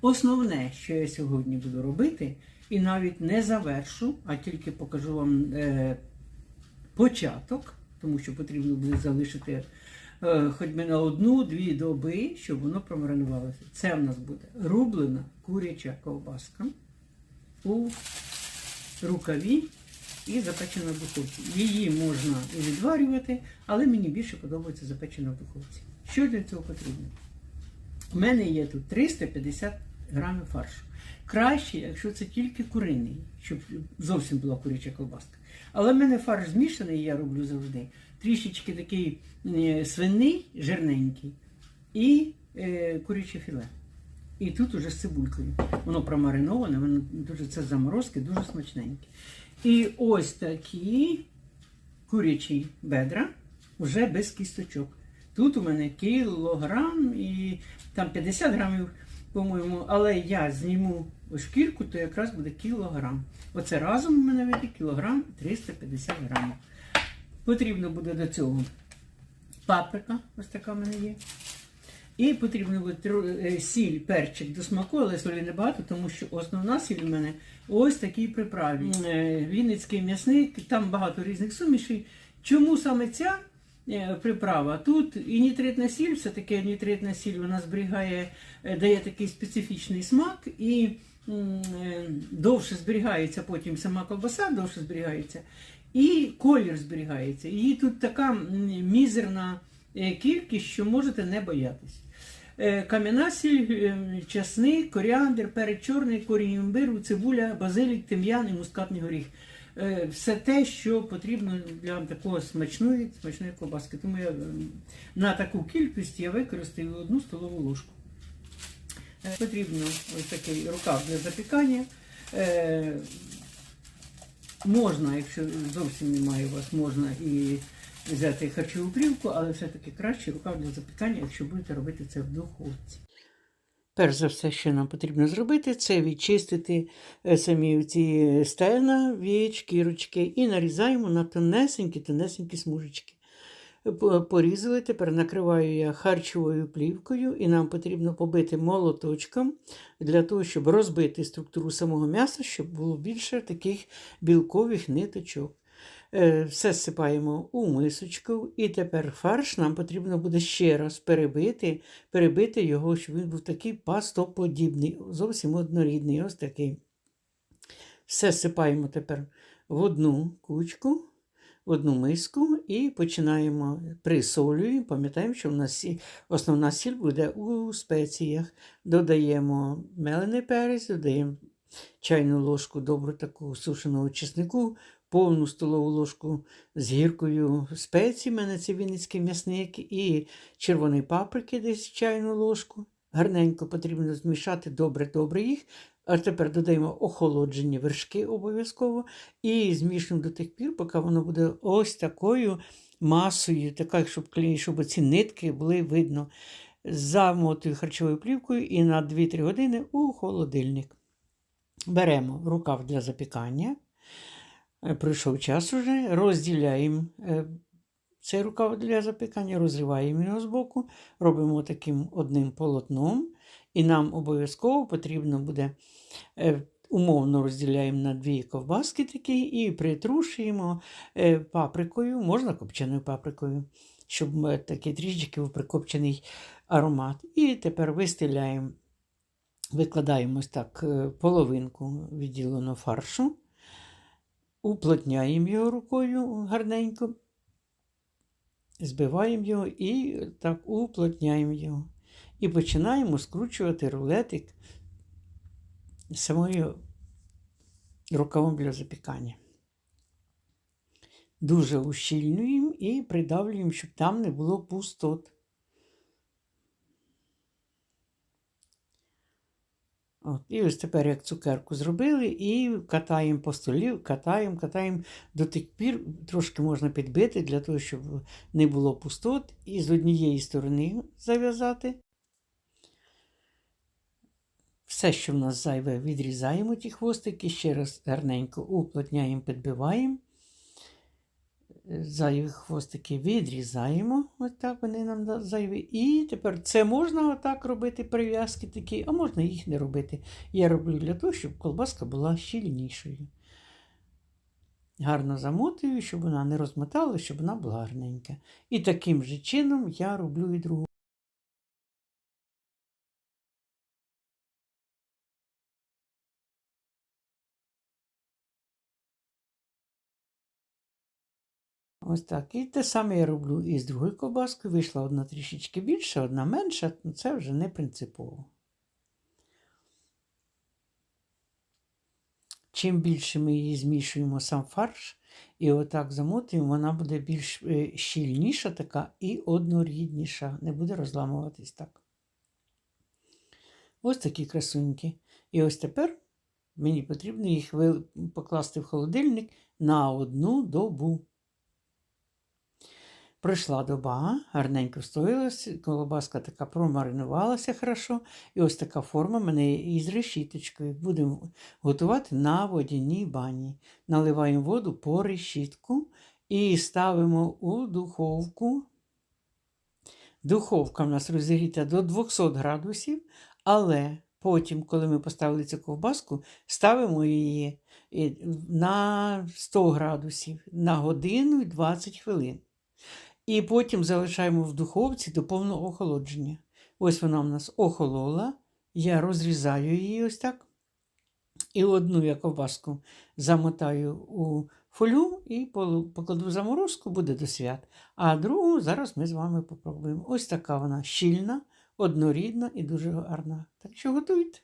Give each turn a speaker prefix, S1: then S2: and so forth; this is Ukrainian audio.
S1: Основне, що я сьогодні буду робити, і навіть не завершу, а тільки покажу вам е, початок, тому що потрібно буде залишити е, хоч би на одну-дві доби, щоб воно промаринувалося. Це в нас буде рублена куряча ковбаска у рукаві і запечена в духовці. Її можна і відварювати, але мені більше подобається запечена в духовці. Що для цього потрібно? У мене є тут 350 грамів фаршу. Краще, якщо це тільки куриний, щоб зовсім була куряча ковбаска. Але в мене фарш змішаний, я роблю завжди. Трішечки такий е, свиний, жирненький, і е, куряче філе. І тут уже з цибулькою. Воно промариноване, воно дуже це заморозки, дуже смачненьке. І ось такі курячі бедра вже без кісточок. Тут у мене кілограм і там 50 грамів, по-моєму, але я зніму шкірку, то якраз буде кілограм. Оце разом у мене вийде кілограм 350 грамів. Потрібно буде до цього паприка, ось така в мене є. І потрібно буде е, сіль, перчик до смаку, але солі небагато, тому що основна сіль у мене ось такій приправі. Е, Вінницький м'ясник, там багато різних сумішей. Чому саме ця приправа? Тут і нітритна сіль, все-таки нітритна сіль вона зберігає, е, дає такий специфічний смак і е, довше зберігається потім сама ковбаса, довше зберігається. І колір зберігається. Її тут така мізерна е, кількість, що можете не боятись. Е, Кам'яна сіль, е, часник, коріандр, перець чорний, корінь імбиру, цибуля, базилік, тим'ян і мускатний горіх. Е, Все те, що потрібно для такого смачної, смачної ковбаски. Тому я е, на таку кількість я використаю одну столову ложку. Е, Потрібно ось такий рукав для запікання. Е, Можна, якщо зовсім немає у вас, можна і взяти харчову плівку, але все-таки краще рукав для запікання, якщо будете робити це в духовці. Перш за все, що нам потрібно зробити, це відчистити е, самі ці стегна від шкірочки і нарізаємо на тонесенькі-тонесенькі смужечки. Порізали, тепер накриваю я харчовою плівкою, і нам потрібно побити молоточком для того, щоб розбити структуру самого м'яса, щоб було більше таких білкових ниточок. Е, Все зсипаємо у мисочку, і тепер фарш нам потрібно буде ще раз перебити, перебити його, щоб він був такий пастоподібний, зовсім однорідний. Ось такий. Все сипаємо тепер в одну кучку, в одну миску і починаємо присолюємо. Пам'ятаємо, що в нас основна сіль буде у спеціях. Додаємо мелений перець, додаємо чайну ложку добру таку сушеного чеснику, повну столову ложку з гіркою спецій, мене це вінницький м'ясник, і червоної паприки десь чайну ложку. Гарненько потрібно змішати добре-добре їх. А тепер додаємо охолоджені вершки обов'язково і змішуємо до тих пір, поки воно буде ось такою масою, така, щоб, щоб ці нитки були видно. Замотую харчовою плівкою і на 2-3 години у холодильник. Беремо рукав для запікання. Е, Пройшов час уже, розділяємо е, цей рукав для запікання, розриваємо його з боку, робимо таким одним полотном, і нам обов'язково потрібно буде е, умовно розділяємо на дві ковбаски такі і притрушуємо паприкою, можна копченою паприкою, щоб такий трішечки був прикопчений аромат. І тепер вистеляємо, викладаємо ось так половинку відділеного фаршу, уплотняємо його рукою гарненько, збиваємо його і так уплотняємо його. І починаємо скручувати рулетик самою рукавом для запікання. Дуже ущільнюємо і придавлюємо, щоб там не було пустот. От, і ось тепер як цукерку зробили, і катаємо по столі, катаємо, катаємо до тих пір, трошки можна підбити для того, щоб не було пустот, і з однієї сторони зав'язати. Все, що в нас зайве, відрізаємо ті хвостики, ще раз гарненько уплотняємо, підбиваємо. Зайві хвостики відрізаємо, отак вони нам зайві. І тепер це можна отак робити, прив'язки такі, а можна їх не робити. Я роблю для того, щоб колбаска була щільнішою. Гарно замотую, щоб вона не розмотала, щоб вона була гарненька. І таким же чином я роблю і другу. Ось так. І те саме я роблю і з другою ковбаскою. Вийшла одна трішечки більша, одна менша, ну це вже не принципово. Чим більше ми її змішуємо сам фарш і отак замотуємо, вона буде більш е, щільніша така і однорідніша, не буде розламуватись так. Ось такі красуньки. І ось тепер мені потрібно їх покласти в холодильник на одну добу. Пройшла доба, гарненько встоїлася, колобаска така промаринувалася хорошо. І ось така форма мене із решіточкою. Будемо готувати на водяній бані. Наливаємо воду по решітку і ставимо у духовку. Духовка в нас розігріта до 200 градусів, але потім, коли ми поставили цю ковбаску, ставимо її е, на 100 градусів на годину і 20 хвилин. І потім залишаємо в духовці до повного охолодження. Ось вона у нас охолола. Я розрізаю її ось так. І одну я ковбаску замотаю у фолю і покладу заморозку, буде до свят. А другу зараз ми з вами попробуємо. Ось така вона щільна, однорідна і дуже гарна. Так що готуйте.